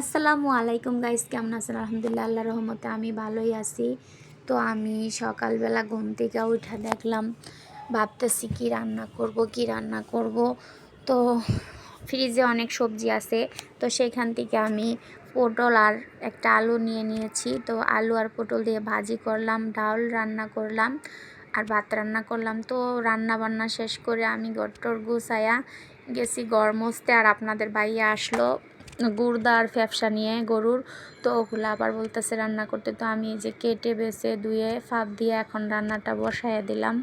আসসালামু আলাইকুম গাইস, কেমন আছেন? আলহামদুলিল্লাহ আল্লাহ রহমতে আমি ভালোই আছি। তো আমি সকালবেলা ঘুম থেকে উঠে দেখলাম, ভাবতেছি কি রান্না করব, কি রান্না করব। তো ফ্রিজে অনেক সবজি আছে, তো সেখান থেকে আমি পটল আর একটা আলু নিয়ে নিয়েছি। তো আলু আর পটল দিয়ে ভাজি করলাম, ডাল রান্না করলাম আর ভাত রান্না করলাম। তো রান্না বান্না শেষ করে আমি গট্টর গুছায়া গেছি গড় মুছতে আর আপনাদের বাইরে আসলো। গুড়দা আর ফ্যাপসা নিয়ে গরুর। তো ওগুলো আবার বলতেছে রান্না করতে। তো আমি এই যে কেটে, বেছে, ধুয়ে, ফাঁপ দিয়ে এখন রান্নাটা বসায় দিলাম।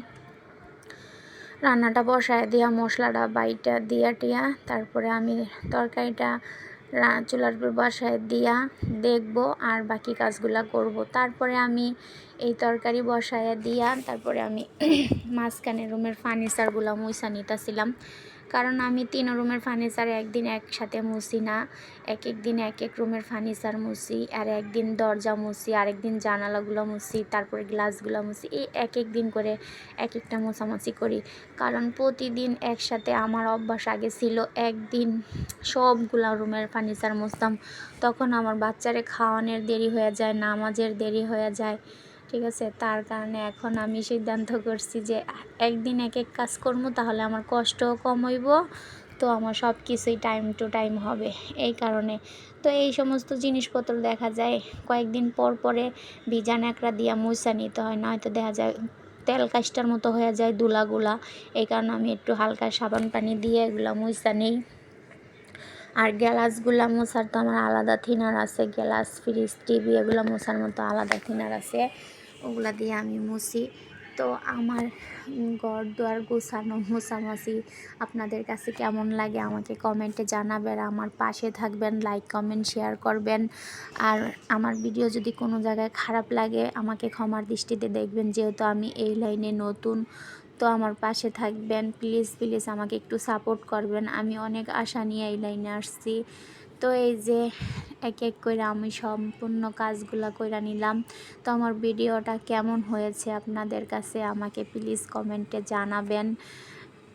রান্নাটা বসায় দিয়া মশলাটা বাইটা দিয়া টিয়া, তারপরে আমি তরকারিটা চুলার উপর বসায় দিয়া দেখব আর বাকি কাজগুলা করব। তারপরে আমি এই তরকারি বসায় দিয়া তারপরে আমি মাঝখানে রুমের ফার্নিচারগুলো মুইসা নিতেছিলাম। কারণ আমি তিন রুমের ফার্নিচার একদিন একসাথে মুছি না, এক এক দিন এক এক রুমের ফার্নিচার মুছি, আর একদিন দরজা মুছি আর একদিন জানালাগুলো মুছি, তারপরে গ্লাসগুলো মুছি, এই এক এক দিন করে এক একটা মোছামুছি করি। কারণ প্রতিদিন একসাথে আমার অভ্যাস আগে ছিল, একদিন সবগুলা রুমের ফার্নিচার মুছতাম। তখন আমার বাচ্চারে খাওয়ানোর দেরি হয়ে যায়, নামাজের দেরি হয়ে যায়। ঠিক আছে, তার কারণে এখন আমি সিদ্ধান্ত করছি যে একদিন এক এক কাজ করব, তাহলে আমার কষ্টও কম হইব, তো আমার সব কিছুই টাইম টু টাইম হবে, এই কারণে। তো এই সমস্ত জিনিসপত্র দেখা যায়, কয়েকদিন পর পরে ভিজা ন্যাকড়া দিয়া মুছা নিতে হয়, নয়তো দেখা যায় তেল কাজটার মতো হয়ে যায় দুলাগুলা, এই কারণে আমি একটু হালকা সাবান পানি দিয়ে এগুলো মুছা নিই। আর গ্যালাসগুলো মোছার তো আমার আলাদা থিনার আছে গ্যালাস ফ্রিজ, টিভি, এগুলো মোছার মতো আলাদা থিনার আছে। ওগুলা দিয়ে আমি মুছি। তো আমার ঘর দুয়ার গোছানো, মোছামাছি আপনাদের কাছে কেমন লাগে আমাকে কমেন্টে জানাবেন। আমার পাশে থাকবেন লাইক কমেন্ট শেয়ার করবেন। আর আমার ভিডিও যদি কোনো জায়গায় খারাপ লাগে, আমাকে ক্ষমার দৃষ্টিতে দেখবেন, যেহেতু আমি এই লাইনে নতুন। তো আমার পাশে থাকবেন প্লিজ প্লিজ আমাকে একটু সাপোর্ট করবেন। আমি অনেক আশা নিয়ে এই লাইনে আসছি। তো এই যে এক এক করে আমি সম্পূর্ণ কাজগুলো করে নিলাম। তো আমার ভিডিওটা কেমন হয়েছে আপনাদের কাছে আমাকে প্লিজ কমেন্টে জানাবেন।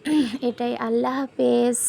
এটাই আল্লাহ হাফেজ।